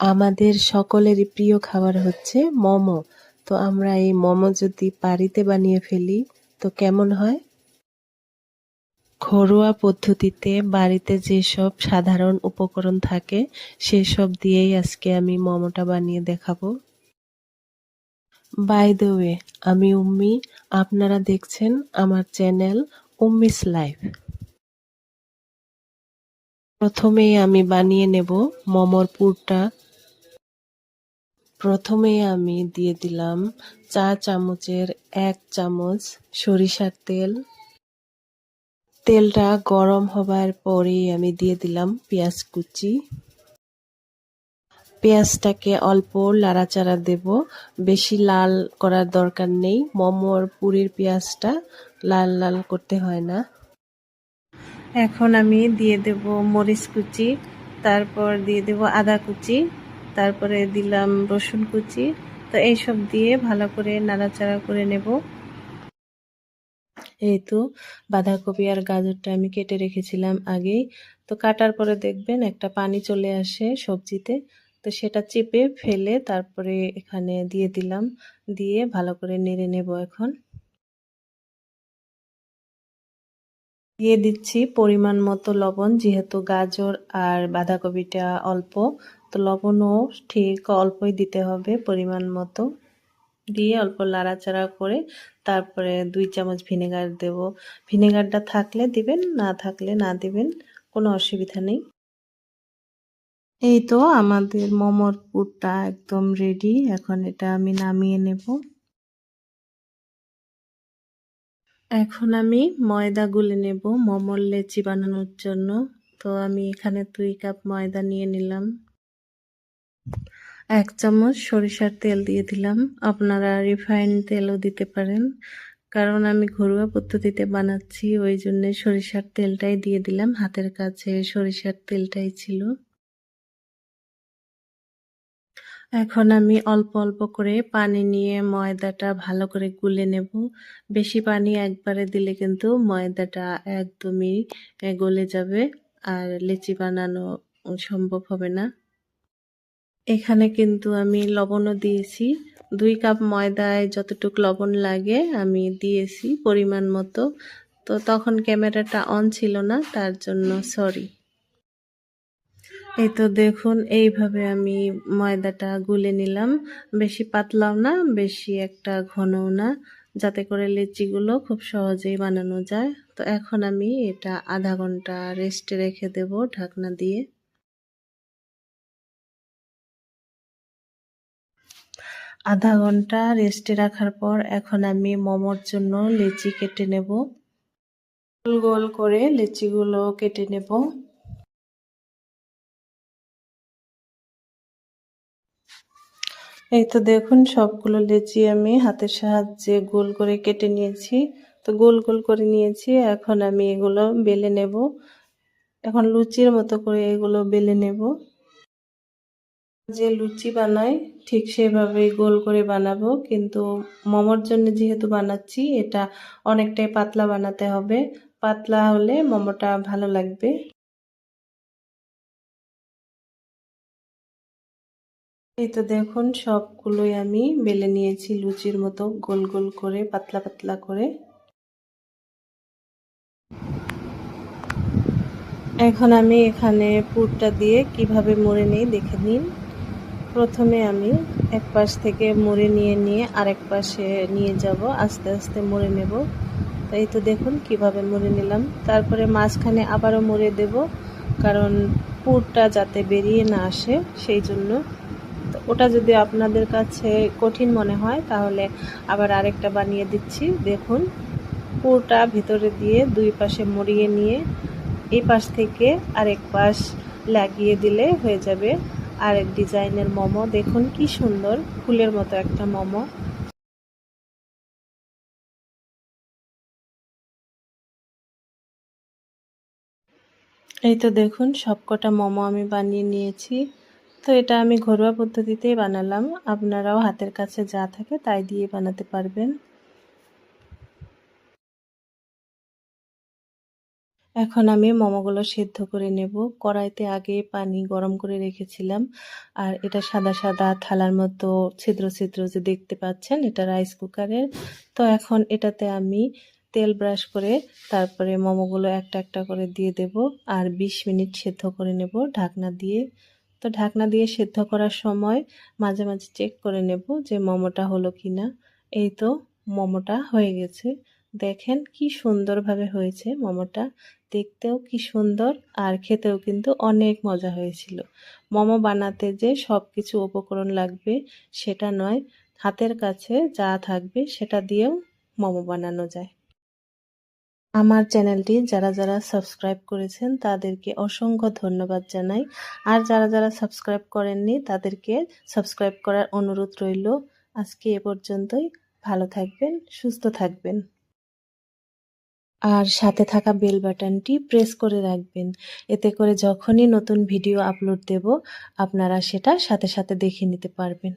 আমাদের সকলেরই প্রিয় খাবার হচ্ছে মোমো। তো আমরা এই মোমো যদি বাড়িতে বানিয়ে ফেলি, তো কেমন হয়? ঘরোয়া পদ্ধতিতে বাড়িতে যেসব সাধারণ উপকরণ থাকে, সেসব দিয়েই আজকে আমি মোমোটা বানিয়ে দেখাবো। বাই দ্য ওয়ে আমি উম্মি, আপনারা দেখছেন আমার চ্যানেল উম্মিস লাইফ। প্রথমেই আমি বানিয়ে নেব মোমোর পুরটা। প্রথমে আমি দিয়ে দিলাম চা চামচের এক চামচ সরিষার তেল। তেলটা গরম হবার পরেই আমি দিয়ে দিলাম পেঁয়াজ কুচি। পেঁয়াজটাকে অল্প লাড়াচাড়া দেব। বেশি লাল করার দরকার নেই। মোমোর পুরীর পেঁয়াজটা লাল লাল করতে হয় না। এখন আমি দিয়ে দেব মরিচ কুচি। তারপর দিয়ে দেব আদা কুচি। তারপরে দিলাম রসুন কুচি। তো এইসব দিয়ে ভালো করে নাড়াচাড়া করে নেব। এই তো বাঁধাকপি আর গাজরটা আমি কেটে রেখেছিলাম আগেই, তো কাটার পরে দেখবেন একটা পানি চলে আসে সবজিতে। তো সেটা চেপে ফেলে তারপরে এখানে দিয়ে দিলাম, দিয়ে ভালো করে নেড়ে নেব এখন। দিয়ে দিচ্ছি পরিমাণ মতো লবণ, যেহেতু গাজর আর বাঁধাকপিটা অল্প। তো লবণও ঠিক অল্পই দিতে হবে পরিমাণ মতো। দিয়ে অল্প লাড়াচাড়া করে তারপরে দুই চামচ ভিনেগার দেব। ভিনেগারটা থাকলে দিবেন, না থাকলে না দিবেন, কোনো অসুবিধা নেই। এই তো আমাদের মোমোর পুরটা একদম রেডি এখন এটা আমি নামিয়ে নেব। এখন আমি ময়দা গুলে নেব, মোমোর লেচি বানানোর জন্য। তো আমি এখানে দুই কাপ ময়দা নিয়ে নিলাম। এক চামচ সরিষার তেল দিয়ে দিলাম। আপনারা রিফাইন তেলও দিতে পারেন। কারণ আমি ঘরোয়া পদ্ধতিতে বানাচ্ছি, ওই জন্য সরিষার তেলটাই দিয়ে দিলাম। হাতের কাছে সরিষার তেলটাই ছিল। এখন আমি অল্প অল্প করে পানি নিয়ে ময়দাটা ভালো করে গুলে নেব। বেশি পানি একবারে দিলে কিন্তু ময়দাটা একদমই গলে যাবে, আর লেচি বানানো সম্ভব হবে না। এখানে কিন্তু আমি লবণও দিয়েছি। দুই কাপ ময়দায় যতটুক লবণ লাগে আমি দিয়েছি পরিমাণ মতো। তো তখন ক্যামেরাটা অন ছিল না, তার জন্য সরি। এই তো দেখুন, এইভাবে আমি ময়দাটা গুলে নিলাম। বেশি পাতলাও না, বেশি একটা ঘনও না, যাতে করে লিচিগুলো খুব সহজেই বানানো যায়। তো এখন আমি এটা আধা ঘণ্টা রেস্টে রেখে দেব ঢাকনা দিয়ে। আধা ঘণ্টা রেস্টে রাখার পর এখন আমি মোমোর জন্য লিচি কেটে নেব। গোল গোল করে লিচিগুলো কেটে নেব। এই তো দেখুন, সবগুলো লেচি আমি হাতের সাহায্যে গোল করে কেটে নিয়েছি। তো গোল গোল করে নিয়েছি, এখন আমি এগুলো বেলে নেব। এখন লুচির মতো করে এগুলো বেলে নেব। যে লুচি বানাই, ঠিক সেভাবেই গোল করে বানাবো। কিন্তু মোমোর জন্য যেহেতু বানাচ্ছি, এটা অনেকটাই পাতলা বানাতে হবে। পাতলা হলে মোমোটা ভালো লাগবে। এই তো দেখুন, সবগুলোই আমি বেলে নিয়েছি লুচির মতো গোল গোল করে, পাতলা পাতলা করে। এখন আমি এখানে পুরটা দিয়ে কীভাবে মরে নেই দেখে নিন। প্রথমে আমি এক পাশ থেকে মুড়ে নিয়ে নিয়ে আরেক পাশে নিয়ে যাব, আস্তে আস্তে মুড়ে নেব। তাই তো দেখুন কীভাবে মুড়ে নিলাম। তারপরে মাঝখানে আবারও মুড়ে দেব, কারণ পুরটা যাতে বেরিয়ে না আসে সেই জন্য। ওটা যদি আপনাদের কাছে কঠিন মনে হয়, তাহলে আবার আরেকটা বানিয়ে দিচ্ছি। দেখুন, পুরটা ভিতরে দিয়ে দুই পাশে মুড়িয়ে নিয়ে এই পাশ থেকে আরেক পাশ লাগিয়ে দিলে হয়ে যাবে। আরেক ডিজাইনের মোমো। দেখুন কি সুন্দর, ফুলের মতো একটা মোমো। এই তো দেখুন, সবকটা মোমো আমি বানিয়ে নিয়েছি। তো এটা আমি ঘরোয়া পদ্ধতিতেই বানালাম। আপনারাও হাতের কাছে যা থাকে তাই দিয়ে বানাতে পারবেন। এখন আমি মোমোগুলো সেদ্ধ করে নেব। কড়াইতে আগে পানি গরম করে রেখেছিলাম। আর এটা সাদা সাদা থালার মতো ছিদ্র ছিদ্র যে দেখতে পাচ্ছেন, এটা রাইস কুকারের। তো এখন এটাতে আমি তেল ব্রাশ করে তারপরে মোমোগুলো একটা একটা করে দিয়ে দেব আর ২০ মিনিট সেদ্ধ করে নেব ঢাকনা দিয়ে। তো ঢাকনা দিয়ে সেদ্ধ করার সময় মাঝে মাঝে চেক করে নেব যে মোমোটা হলো কি না এই তো মোমোটা হয়ে গেছে। দেখেন কি সুন্দরভাবে হয়েছে মোমোটা। দেখতেও কি সুন্দর আর খেতেও কিন্তু অনেক মজা হয়েছিল। মোমো বানাতে যে সব কিছু উপকরণ লাগবে সেটা নয়, হাতের কাছে যা থাকবে সেটা দিয়েও মোমো বানানো যায়। আমার চ্যানেলটি যারা যারা সাবস্ক্রাইব করেছেন তাদেরকে অসংখ্য ধন্যবাদ জানাই। আর যারা যারা সাবস্ক্রাইব করেননি তাদেরকে সাবস্ক্রাইব করার অনুরোধ রইল। আজকে এ পর্যন্তই। ভালো থাকবেন, সুস্থ থাকবেন। আর সাথে থাকা বেল বাটনটি প্রেস করে রাখবেন। এতে করে যখনই নতুন ভিডিও আপলোড দেব, আপনারা সেটা সাথে সাথে দেখে নিতে পারবেন।